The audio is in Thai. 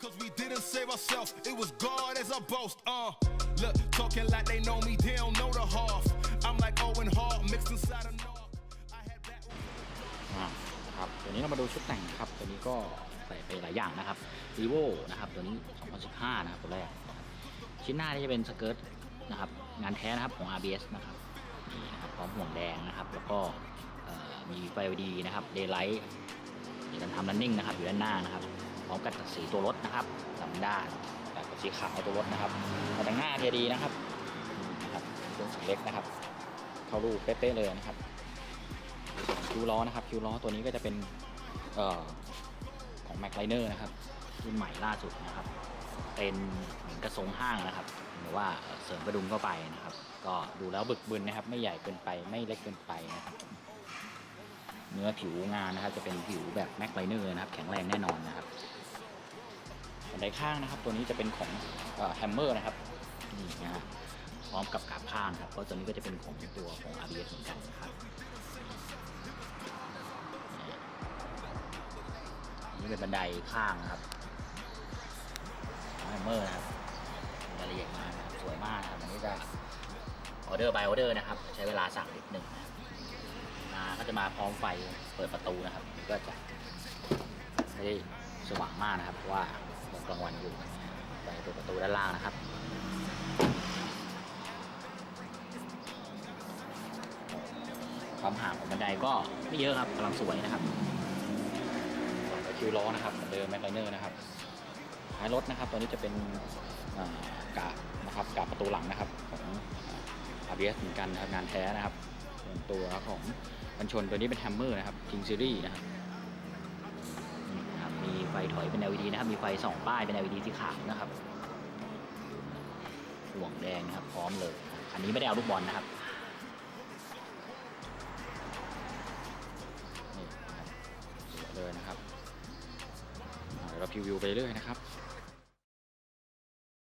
Cause we didn't save ourselves, it was God as our boast. Uh, look, talking like they know me, they don't know the half. I'm like Owen Hart mixed inside a knob. I had that. อะครับตัวนี้เรามาดูชุดแต่งครับ ตัวนี้ก็ใส่ไปหลายอย่างนะครับ vivo นะครับ ตัวนี้ 2015 นะครับตัวแรกนะครับชิ้นหน้านี่จะเป็นสเกิร์ตนะครับ งานแท้นะครับของ RBS นะครับ นี่นะครับพร้อมห่วงแดงนะครับ แล้วก็เอ่อมีไฟ LED นะครับ daylight มีการทำ running นะครับอยู่ด้านหน้านะครับ ร้อมกับสีตัวรถนะครับสามด้านแบบสีขาวตัวรถนะครับมาแต่งหน้าเทียดีนะครับนะครับเครื่องสีเล็กนะครับ เข้ารูปเป๊ะๆเลยนะครับคิวล้อนะครับคิวล้อตัวนี้ก็จะเป็นเอ่อของ m a c l i n e r นะครับรุ่นใหม่ล่าสุดนะครับ เป็นเหมือนกระทรงห้างนะครับหรือว่าเสริมกระดุมเข้าไปนะครับ ก็ดูแล้วบึกบึนนะครับ ไม่ใหญ่เกินไปไม่เล็กเกินไปนะครับเนื้อผิวงานนะครับ จะเป็นผิวแบบ m a c l i n e r นะครับ แข็งแรงแน่นอนนะครับ ไดข้างนะครับ ตัวนี้จะเป็นของแฮมเมอร์นะครับนี่นะพร้อมกับกาบข้างครับเพราะตัวนี้ก็จะเป็นของตัวของ RBS เหมือนกันนะครับนี่เป็นบันไดข้างนะครับแฮมเมอร์นะครับรายละเอียดมากครับสวยมากนะครับอันนี้จะออเดอร์ by ออเดอร์นะครับ ใช้เวลาสั่งนิดหนึ่งนะครับมาก็จะมาพร้อมไฟเปิดประตูนะครับก็จะไม่ได้สว่างมากนะครับเพราะว่า กลางวันอยู่ไฟเปิดประตูด้านล่างนะครับความห่างของบันไดก็ไม่เยอะครับกำลังสวยนะครับคิวล้อนะครับเหมือนเดิมแม็กไลเนอร์นะครับท้ายรถนะครับตัวนี้จะเป็นกาบนะครับกาบประตูหลังนะครับของอาร์บีเอสเหมือนกันนะครับงานแท้นะครับส่วนตัวของกันชนตัวนี้เป็นแฮมเมอร์นะครับคิงซีรีส์นะครับ ไฟถอยเป็น LED นะครับ มีไฟสองป้ายเป็น LED สีขาวนะครับห่วงแดงนะครับ พร้อมเลยอันนี้ไม่ได้เอาลูกบอลนะครับนี่นะครับเลยนะครับเดี๋ยวเราพิวิวไปเรื่อยนะครับ